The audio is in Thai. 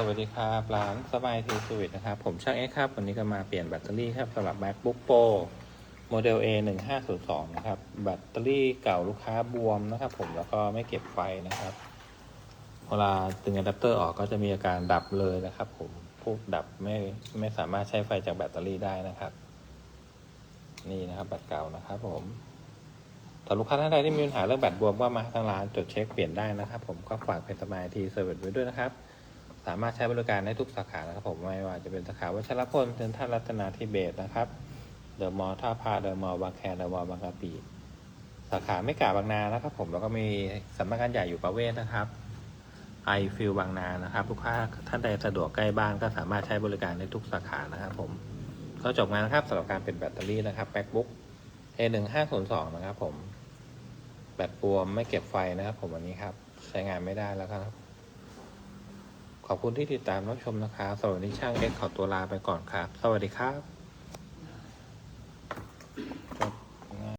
สวัสดีครับร้านสบายทีสวิตนะครับ ผมช่างเอ็กครับ วันนี้ก็มาเปลี่ยนแบตเตอรี่ครับสำหรับ MacBook Pro โมเดล A 1 5 0 2นะครับ แบตเตอรี่เก่าลูกค้าบวมนะครับ ผมแล้วก็ไม่เก็บไฟนะครับ เวลาตึงอะแดปเตอร์ออกก็จะมีอาการดับเลยนะครับ ผมพวกดับไม่ไม่สามารถใช้ไฟจากแบตเตอรี่ได้นะครับ นี่นะครับแบตเก่านะครับผมถ้าลูกค้าท่านใดที่มีปัญหาเรื่องแบตบวมก็มาทางร้านจดเช็คเปลี่ยนได้นะครับ ผมก็ฝากเป็นสบายทีเซอร์วิสไว้ด้วยนะครับ สามารถใช้บริการได้ทุกสาขานะครับผมไม่ว่าจะเป็นสาขาวัชรพลเซ็นทรัลรัตนาธิเบศนะครับเดอะมอลล์ท่าพระเดอะมอลล์บางแคเดอะมอลล์บางกะปิสาขาไม่กาบางนานะครับผมแล้วก็มีสำนักงานใหญ่อยู่ประเวศนะครับไอฟิลบางนานะครับลูกค้าท่านใดสะดวกใกล้บ้านก็สามารถใช้บริการได้ทุกสาขานะครับผมก็จบงานนะครับสำหรับการเปลี่ยนแบตเตอรี่นะครับ MacBook A1502 นะครับผมแบตบวมไม่เก็บไฟนะครับผมวันนี้ครับ ใช้งานไม่ได้แล้วครับ ขอบคุณที่ติดตามรับชมนะครับสวัสดีช่างเอ็กขอตัวลาไปก่อนครับ สวัสดีครับ